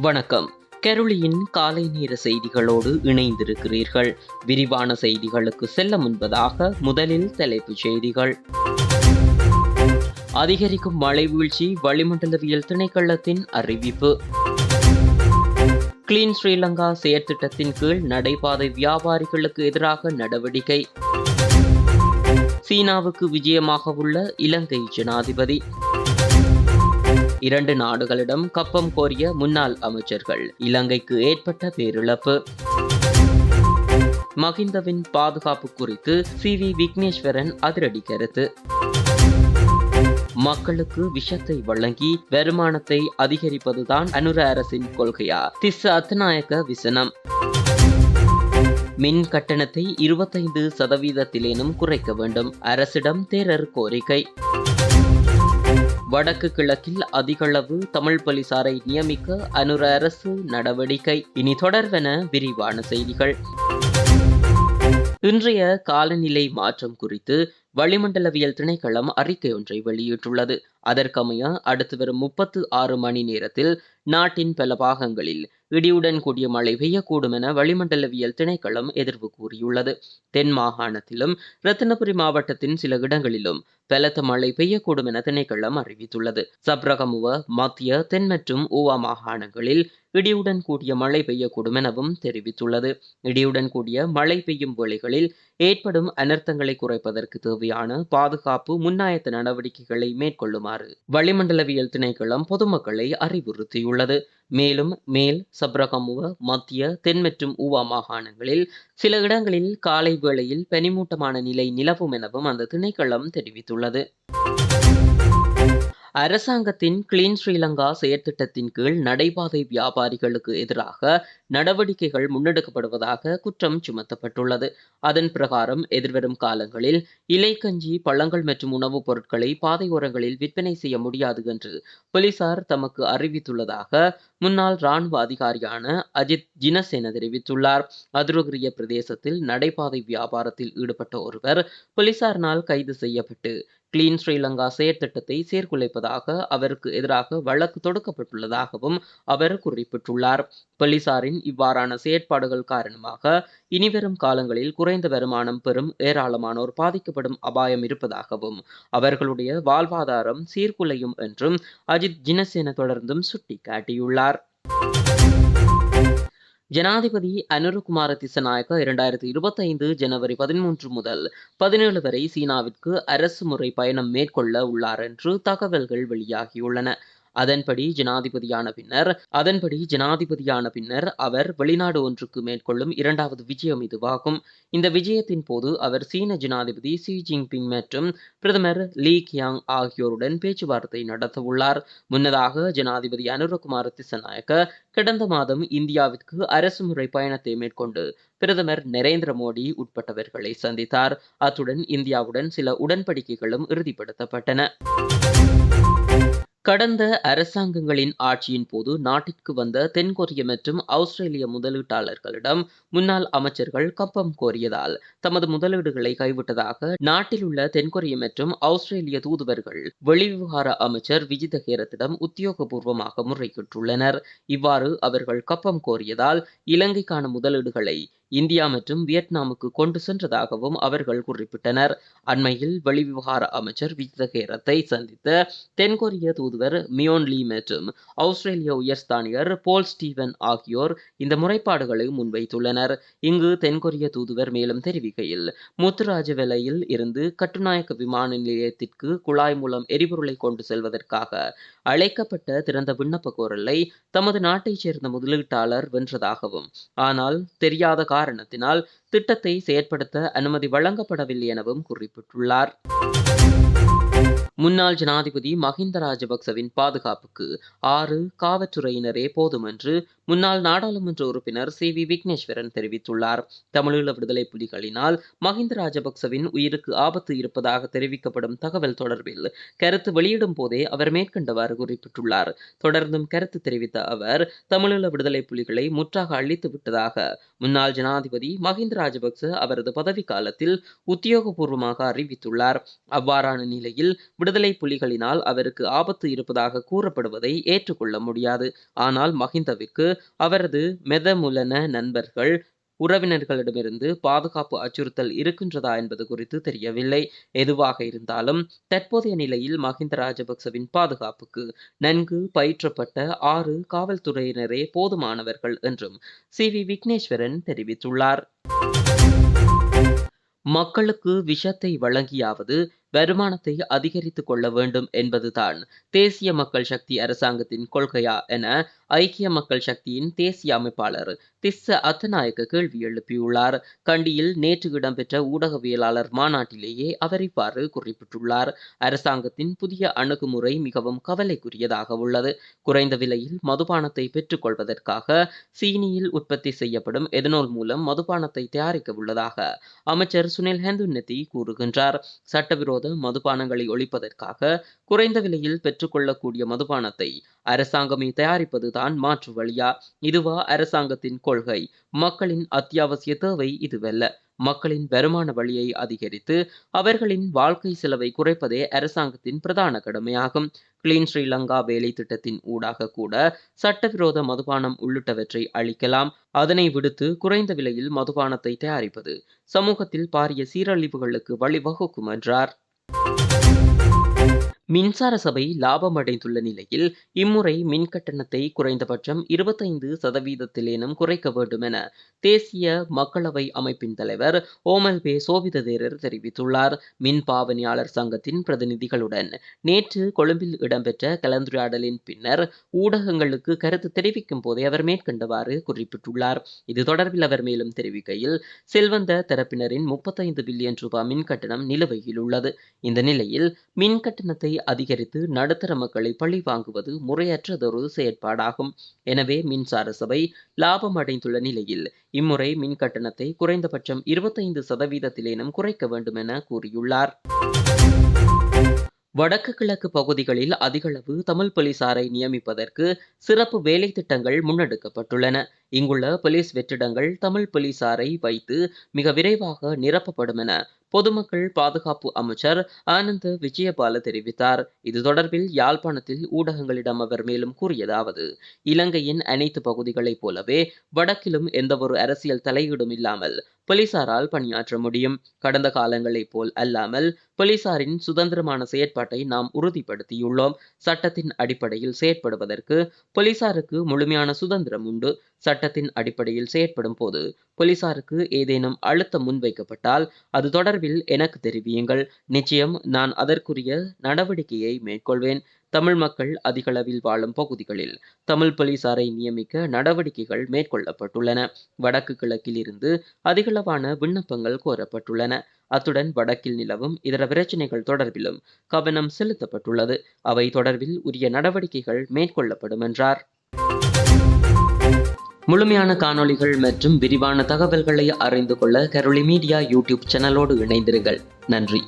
வணக்கம். கெருளியின் காலை நேர செய்திகளோடு இணைந்திருக்கிறீர்கள். விரிவான செய்திகளுக்கு செல்ல முன்பதாக முதலில் தலைப்புச் செய்திகள். அதிகரிக்கும் மழை வீழ்ச்சி வளிமண்டலவியல் திணைக்களத்தின் அறிவிப்பு. கிளீன் ஸ்ரீலங்கா செயற்திட்டத்தின் கீழ் நடைபாதை வியாபாரிகளுக்கு எதிராக நடவடிக்கை. சீனாவுக்கு விஜயமாக உள்ள இலங்கை ஜனாதிபதி. இரண்டு நாடுகளிடம் கப்பம் கோரிய முன்னாள் அமைச்சர்கள் இலங்கைக்கு ஏற்பட்ட பேரிழப்பு. மகிந்தவின் பாதுகாப்பு குறித்து சி வி விக்னேஸ்வரன் அதிரடி கருத்து. மக்களுக்கு விஷத்தை வழங்கி வருமானத்தை அதிகரிப்பதுதான் அனுர அரசின் கொள்கையா? திஸ் அத்தநாயக்க விசனம். மின் கட்டணத்தை இருபத்தைந்து சதவீதத்திலேனும் குறைக்க வேண்டும். அரசிடம் தேரர் கோரிக்கை. வடக்கு கிழக்கில் அதிகளவு தமிழ் போலீசாரை நியமிக்க அனுர அரசு நடவடிக்கை. இனி தொடர்வென விரிவான செய்திகள். இன்றைய காலநிலை மாற்றம் குறித்து வளிமண்டலவியல் திணைக்களம் அறிக்கை ஒன்றை வெளியிட்டுள்ளது. அதற்கமைய அடுத்து வரும் முப்பத்து ஆறு மணி நேரத்தில் நாட்டின் பல பாகங்களில் இடியுடன் கூடிய மழை பெய்யக்கூடும் என வளிமண்டலவியல் திணைக்களம் எதிர்வு கூறியுள்ளது. தென் மாகாணத்திலும் ரத்தினபுரி மாவட்டத்தின் சில இடங்களிலும் பலத்த மழை பெய்யக்கூடும் என திணைக்களம் அறிவித்துள்ளது. சப்ரகமுவ மத்திய தென் மற்றும் ஊவா மாகாணங்களில் இடியுடன் கூடிய மழை பெய்யக்கூடும் எனவும் தெரிவித்துள்ளது. இடியுடன் கூடிய மழை பெய்யும் வேளைகளில் ஏற்படும் அனர்த்தங்களை குறைப்பதற்கு தேவையான பாதுகாப்பு முன்னாயத்த நடவடிக்கைகளை மேற்கொள்ளுமாறு வளிமண்டலவியல் திணைக்களம் பொதுமக்களை அறிவுறுத்தியுள்ளது. மேலும் மேல் சப்ரகமுவ மத்திய தென் மற்றும் ஊவா மாகாணங்களில் சில இடங்களில் காலை வேளையில் பனிமூட்டமான நிலை நிலவும் எனவும் அந்த திணைக்களம் தெரிவித்துள்ளது. அரசாங்கத்தின் கிளீன் ஸ்ரீலங்கா செயற்திட்டத்தின் கீழ் நடைபாதை வியாபாரிகளுக்கு எதிராக நடவடிக்கைகள் முன்னெடுக்கப்படுவதாக குற்றம் சுமத்தப்பட்டுள்ளது. அதன் பிரகாரம் எதிர்வரும் காலங்களில் இலைக்கஞ்சி பழங்கள் மற்றும் உணவுப் பொருட்களை பாதையோரங்களில் விற்பனை செய்ய முடியாது என்று போலீசார் தமக்கு அறிவித்துள்ளதாக முன்னாள் ராணுவ அதிகாரியான அஜித் ஜினசேன தெரிவித்துள்ளார். அதுருகிரிய பிரதேசத்தில் நடைபாதை வியாபாரத்தில் ஈடுபட்ட ஒருவர் போலீசாரினால் கைது செய்யப்பட்டு கிளீன் ஸ்ரீலங்கா செயற்திட்டத்தை சீர்குலைப்பதாக அவருக்கு எதிராக வழக்கு தொடுக்கப்பட்டுள்ளதாகவும் அவர் குறிப்பிட்டுள்ளார். போலீசாரின் இவ்வாறான செயற்பாடுகள் காரணமாக இனிவரும் காலங்களில் குறைந்த வருமானம் பெறும் ஏராளமானோர் பாதிக்கப்படும் அபாயம் இருப்பதாகவும் அவர்களுடைய வாழ்வாதாரம் சீர்குலையும் என்றும் அஜித் ஜினசேன தொடர்ந்தும் சுட்டிக்காட்டியுள்ளார். ஜனாதிபதி அனுரகுமார திசநாயக்க இரண்டாயிரத்தி இருபத்தைந்து ஜனவரி பதிமூன்று முதல் பதினேழு வரை சீனாவிற்கு அரசு முறை பயணம் மேற்கொள்ள உள்ளார் என்று தகவல்கள் வெளியாகியுள்ளன. அதன்படி ஜனாதிபதியான பின்னர் அதன்படி ஜனாதிபதியான பின்னர் அவர் வெளிநாடு ஒன்றுக்கு மேற்கொள்ளும் இரண்டாவது விஜயம் இதுவாகும். இந்த விஜயத்தின் போது அவர் சீன ஜனாதிபதி சி ஜின்பிங் மற்றும் பிரதமர் லீ கியாங் ஆகியோருடன் பேச்சுவார்த்தை நடத்தவுள்ளார். முன்னதாக ஜனாதிபதி அனுரகுமார் திசநாயக்க கடந்த மாதம் இந்தியாவிற்கு அரசு முறை பயணத்தை மேற்கொண்டு பிரதமர் நரேந்திர மோடி உட்பட்டவர்களை சந்தித்தார். அத்துடன் இந்தியாவுடன் சில உடன்படிக்கைகளும் இறுதிப்படுத்தப்பட்டன. கடந்த அரசாங்கங்களின் ஆட்சியின் போது நாட்டிற்கு வந்த தென்கொரிய மற்றும் ஆஸ்திரேலிய முதலீட்டாளர்களிடம் முன்னாள் அமைச்சர்கள் கப்பம் கோரியதால் தமது முதலீடுகளை கைவிட்டதாக நாட்டில் உள்ள தென்கொரிய மற்றும் ஆஸ்திரேலிய தூதுவர்கள் வெளிவிவகார அமைச்சர் விஜித ஹேரத்திடம் உத்தியோகபூர்வமாக முறையிட்டுள்ளனர். இவ்வாறு அவர்கள் கப்பம் கோரியதால் இலங்கைக்கான முதலீடுகளை இந்தியா மற்றும் வியட்நாமுக்கு கொண்டு சென்றதாகவும் அவர்கள் குறிப்பிட்டனர். அண்மையில் வெளிவிவகார அமைச்சர் விஜயகேரத்தை சந்தித்த தென்கொரிய தூதுவர் மியோன் லீ மற்றும் ஆஸ்திரேலிய உயர்ஸ்தானியர் போல் ஸ்டீவன் ஆகியோர் இந்த முறைப்பாடுகளை முன்வைத்துள்ளனர். இங்கு தென்கொரிய தூதுவர் மேலும் தெரிவிக்கையில் முத்துராஜவெலையில் இருந்து கட்டுநாயக்க விமான நிலையத்திற்கு குழாய் மூலம் எரிபொருளை கொண்டு செல்வதற்காக அழைக்கப்பட்ட திறந்த விண்ணப்ப கோரலை தமது நாட்டைச் சேர்ந்த முதலீட்டாளர் வென்றதாகவும் ஆனால் தெரியாத காரணத்தினால் திட்டத்தை செயற்படுத்த அனுமதி வழங்கப்படவில்லை எனவும் குறிப்பிட்டுள்ளார். முன்னாள் ஜனாதிபதி மஹிந்த ராஜபக்சவின் பாதுகாப்புக்கு ஆறு காவல்துறையினரே போதும் என்று முன்னாள் நாடாளுமன்ற உறுப்பினர் சி வி விக்னேஸ்வரன் தெரிவித்துள்ளார். தமிழீழ விடுதலை புலிகளினால் மஹிந்த ராஜபக்சவின் உயிருக்கு ஆபத்து இருப்பதாக தெரிவிக்கப்படும் தகவல் தொடர்பில் கருத்து வெளியிடும் போதே அவர் மேற்கண்டவாறு குறிப்பிட்டுள்ளார். தொடர்ந்தும் கருத்து தெரிவித்த அவர் தமிழீழ விடுதலை புலிகளை முற்றாக அழித்து விட்டதாக முன்னாள் ஜனாதிபதி மஹிந்த ராஜபக்ச அவரது பதவி காலத்தில் உத்தியோகபூர்வமாக அறிவித்துள்ளார். அவ்வாறான நிலையில் விடுதலை புலிகளினால் அவருக்கு ஆபத்து இருப்பதாக கூறப்படுவதை ஏற்றுக்கொள்ள முடியாது. ஆனால் மஹிந்தவிற்கு அவரது மெதமுலன நண்பர்கள் உறவினர்களிடமிருந்து பாதுகாப்பு அச்சுறுத்தல் இருக்கின்றதா என்பது குறித்து தெரியவில்லை. எதுவாக இருந்தாலும் தற்போதைய நிலையில் மஹிந்த ராஜபக்சவின் பாதுகாப்புக்கு நன்கு பயிற்றப்பட்ட ஆறு காவல்துறையினரே போதுமானவர்கள் என்றும் சி. வி. விக்னேஸ்வரன் தெரிவித்துள்ளார். மக்களுக்கு விஷத்தை வழங்கியாவது வருமானத்தை அதிகரித்துக் கொள்ள வேண்டும் என்பதுதான் தேசிய மக்கள் சக்தி அரசாங்கத்தின் கொள்கையா என ஐக்கிய மக்கள் சக்தியின் தேசிய அமைப்பாளர் திஸ்ஸ அத்தநாயக்க கேள்வி எழுப்பியுள்ளார். கண்டியில் நேற்று இடம்பெற்ற ஊடகவியலாளர் மாநாட்டிலேயே அவர் இவ்வாறு குறிப்பிட்டுள்ளார். அரசாங்கத்தின் புதிய அணுகுமுறை மிகவும் கவலைக்குரியதாக உள்ளது. குறைந்த விலையில் மதுபானத்தை பெற்றுக்கொள்வதற்காக சீனியில் உற்பத்தி செய்யப்படும் எதனோல் மூலம் மதுபானத்தை தயாரிக்க உள்ளதாக அமைச்சர் சுனில் ஹெந்துநெத்தி கூறுகின்றார். சட்டவிரோத போது மதுபானங்களை ஒழிப்பதற்காக குறைந்த விலையில் பெற்றுக்கொள்ளக்கூடிய மதுபானத்தை அரசாங்கமே தயாரிப்பதுதான் மாற்று வழியா? இதுவா அரசாங்கத்தின் கொள்கை. மக்களின் அத்தியாவசிய தேவை இதுவல்ல. மக்களின் வருமான வழியை அதிகரித்து அவர்களின் வாழ்க்கை செலவை குறைப்பதே அரசாங்கத்தின் பிரதான கடமையாகும். கிளீன் ஸ்ரீலங்கா வேலை திட்டத்தின் ஊடாக கூட சட்டவிரோத மதுபானம் உள்ளிட்டவற்றை அளிக்கலாம் அதனை விடுத்து குறைந்த விலையில் மதுபானத்தை தயாரிப்பது சமூகத்தில் பாரிய சீரழிவுகளுக்கு வழிவகுக்கும் என்றார். Bye. மின்சார சபை லாபம் அடைந்துள்ள நிலையில் இம்முறை மின் கட்டணத்தை குறைந்தபட்சம் இருபத்தைந்து சதவீதத்திலேனும் குறைக்க வேண்டும் என தேசிய மக்களவை அமைப்பின் தலைவர் ஓமல் பே தெரிவித்துள்ளார். மின் பாவனையாளர் சங்கத்தின் பிரதிநிதிகளுடன் நேற்று கொழும்பில் இடம்பெற்ற கலந்துரையாடலின் பின்னர் ஊடகங்களுக்கு கருத்து தெரிவிக்கும் போதே அவர் மேற்கண்டவாறு குறிப்பிட்டுள்ளார். இது தொடர்பில் அவர் மேலும் தெரிவிக்கையில் செல்வந்த தரப்பினரின் முப்பத்தைந்து பில்லியன் ரூபாய் மின் கட்டணம் நிலுவையில் உள்ளது. இந்த நிலையில் மின் கட்டணத்தை அதிகரித்து நடுத்தர மக்களை பழி வாங்குவது முறையற்றதொரு செயற்பாடாகும். எனவே மின்சார சபை லாபம் அடைந்துள்ள நிலையில் இம்முறை மின் கட்டணத்தை குறைந்தபட்சம் இருபத்தைந்து சதவீதத்திலேனும் குறைக்க வேண்டும் என கூறியுள்ளார். வடக்கு கிழக்கு பகுதிகளில் அதிகளவு தமிழ் போலீசாரை நியமிப்பதற்கு சிறப்பு வேலை திட்டங்கள் முன்னெடுக்கப்பட்டுள்ளன. இங்குள்ள போலீஸ் வெற்றிடங்கள் தமிழ் போலீசாரை வைத்து மிக விரைவாக நிரப்பப்படும் என பொதுமக்கள் பாதுகாப்பு அமைச்சர் ஆனந்த விஜயபால தெரிவித்தார். இது தொடர்பில் யாழ்ப்பாணத்தில் ஊடகங்களிடம் அவர் மேலும் கூறியதாவது இலங்கையின் அனைத்து பகுதிகளைப் போலவே வடக்கிலும் எந்தவொரு அரசியல் தலையீடும் இல்லாமல் போலீசாரால் பணியாற்ற முடியும். கடந்த காலங்களைப் போல் அல்லாமல் போலீசாரின் சுதந்திரமான செயற்பாட்டை நாம் உறுதிப்படுத்தியுள்ளோம். சட்டத்தின் அடிப்படையில் செயற்படுவதற்கு போலீசாருக்கு முழுமையான சுதந்திரம் உண்டு. சட்டத்தின் அடிப்படையில் செயற்படும் போது போலீசாருக்கு ஏதேனும் அழுத்தம் முன்வைக்கப்பட்டால் அது தொடர்பில் எனக்கு தெரிவியுங்கள். நிச்சயம் நான் அதற்குரிய நடவடிக்கையை மேற்கொள்வேன். தமிழ் மக்கள் அதிகளவில் வாழும் பகுதிகளில் தமிழ் போலீசாரை நியமிக்க நடவடிக்கைகள் மேற்கொள்ளப்பட்டுள்ளன. வடக்கு கிழக்கில் இருந்து அதிகளவான விண்ணப்பங்கள் கோரப்பட்டுள்ளன. அத்துடன் வடக்கில் நிலவும் இதர பிரச்சினைகள் தொடர்பிலும் கவனம் செலுத்தப்பட்டுள்ளது. அவை தொடர்பில் உரிய நடவடிக்கைகள் மேற்கொள்ளப்படும் என்றார். முழுமையான காணொளிகள் மற்றும் விரிவான தகவல்களை அறிந்து கொள்ள கரோலி மீடியா யூடியூப் சேனலோடு இணைந்திருங்கள். நன்றி.